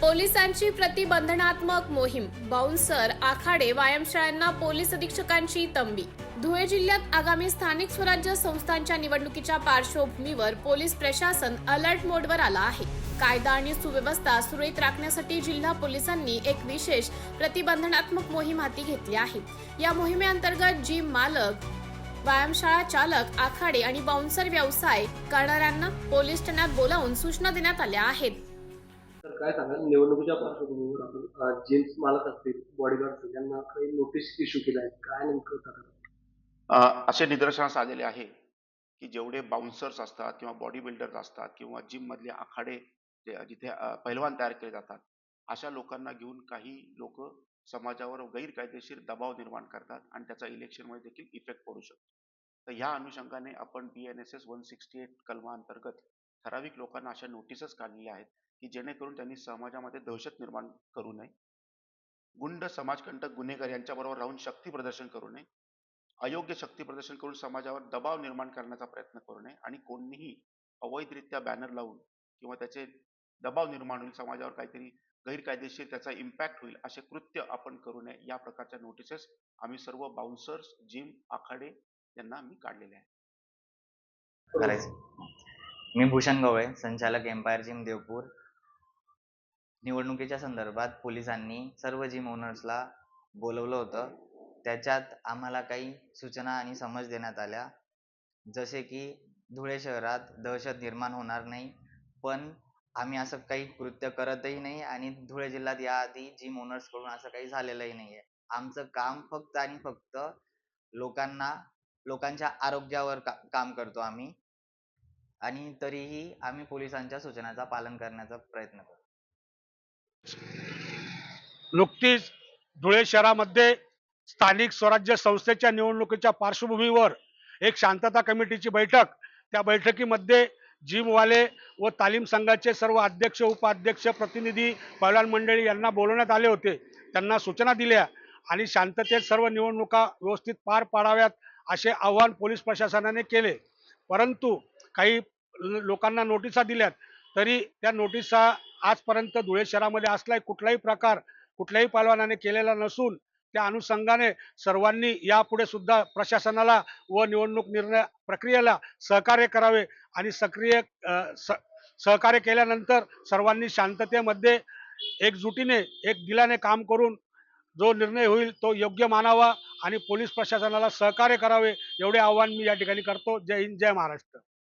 पोलिसांची प्रतिबंधनात्मक मोहीम. बाउन्सर आखाडे व्यायामशाळांना पोलीस अधीक्षकांची तंबी. धुळे जिल्ह्यात आगामी स्थानिक स्वराज्य संस्थांच्या निवडणुकीच्या पार्श्वभूमीवर पोलीस प्रशासन अलर्ट मोडवर आला आहे. कायदा आणि सुव्यवस्था सुरळीत राखण्यासाठी जिल्हा पोलिसांनी एक विशेष प्रतिबंधनात्मक मोहीम हाती घेतली आहे. या मोहिमेअंतर्गत जिम मालक व्यायामशाळा चालक आखाडे आणि बाउन्सर व्यवसाय करणाऱ्यांना पोलीस ठाण्यात बोलावून सूचना देण्यात आल्या आहेत. तर काय सांगाल? निवडणुकीच्या पार्श्वभूमीवर आपण जेम्स मालक असतील बॉडीगार्ड असतील यांना काही नोटीस इश्यू केल्या आहेत काय नेमकं तक्रार? असे निदर्शनास आलेले आहे की जेवढे बाउन्सर्स असतात किंवा बॉडी बिल्डर्स असतात किंवा जिम मधले आखाडे जिथे पैलवान तयार केले जातात अशा लोकांना घेऊन काही लोक समाजावर गैरकायदेशीर दबाव निर्माण करतात आणि त्याचा इलेक्शनमध्ये देखील इफेक्ट पडू शकतो. तर ह्या अनुषंगाने आपण B N S S one sixty eight कलमाअंतर्गत ठराविक लोकांना अशा नोटीसच काढलेल्या आहेत की जेणेकरून त्यांनी समाजामध्ये दहशत निर्माण करू नये. गुंड समाजकंटक गुन्हेगार यांच्याबरोबर राहून शक्ती प्रदर्शन करू नये. अयोग्य शक्ती प्रदर्शन करून समाजावर दबाव निर्माण करण्याचा प्रयत्न करू नये आणि कोणीही अवैधरित्या बॅनर लावून किंवा त्याचे दबाव निर्माण होईल समाजावर काहीतरी गैरकायदेशीर त्याचा इम्पॅक्ट होईल असे कृत्य आपण करू नये या प्रकारच्या नोटिसेस आम्ही सर्व बाउन्सर्स जिम आखाडे यांना आम्ही काढलेले आहे. मी भूषण गवळे संचालक एम्पायर जिम देवपूर. निवडणुकीच्या संदर्भात पोलिसांनी सर्व जिम ओनर्सला बोलवलं होतं त्याच्यात आम्हाला काही सूचना आणि समज देण्यात आल्या. जसे की धुळे शहरात दहशत निर्माण होणार नाही पण आम्ही असं काही कृत्य करतही नाही आणि धुळे जिल्ह्यात याआधी जिम ओनर्सकडून असं काही झालेलंही नाहीये. आमचं काम फक्त आणि फक्त लोकांना लोकांच्या आरोग्यावर का काम करतो आम्ही. आणि तरीही आम्ही पोलिसांच्या सूचनाचा पालन करण्याचा प्रयत्न करतो. नुकतीच धुळे शहरामध्ये स्थानिक स्वराज्य संस्थेच्या निवडणुकीच्या पार्श्वभूमीवर एक शांतता कमिटीची बैठक. त्या बैठकीमध्ये जिमवाले व तालीम संघाचे सर्व अध्यक्ष उपाध्यक्ष प्रतिनिधी पहिलवान मंडळी यांना बोलवण्यात आले होते. त्यांना सूचना दिल्या आणि शांततेत सर्व निवडणुका व्यवस्थित पार पाडाव्यात असे आवाहन पोलीस प्रशासनाने केले. परंतु काही लोकांना नोटिसा दिल्यात. तरी त्या नोटिसा आजपर्यंत धुळे शहरामध्ये असलाही कुठलाही प्रकार कुठल्याही पालवानाने केलेला नसून त्या अनुषंगाने सर्वांनी यापुढे सुद्धा प्रशासनाला व निवडणूक निर्णय प्रक्रियेला सहकार्य करावे आणि सक्रिय स सहकार्य केल्यानंतर सर्वांनी शांततेमध्ये एकजुटीने एक दिलाने काम करून जो निर्णय होईल तो योग्य मानावा आणि पोलीस प्रशासनाला सहकार्य करावे एवढे आव्हान मी या ठिकाणी करतो. जय हिंद जय महाराष्ट्र.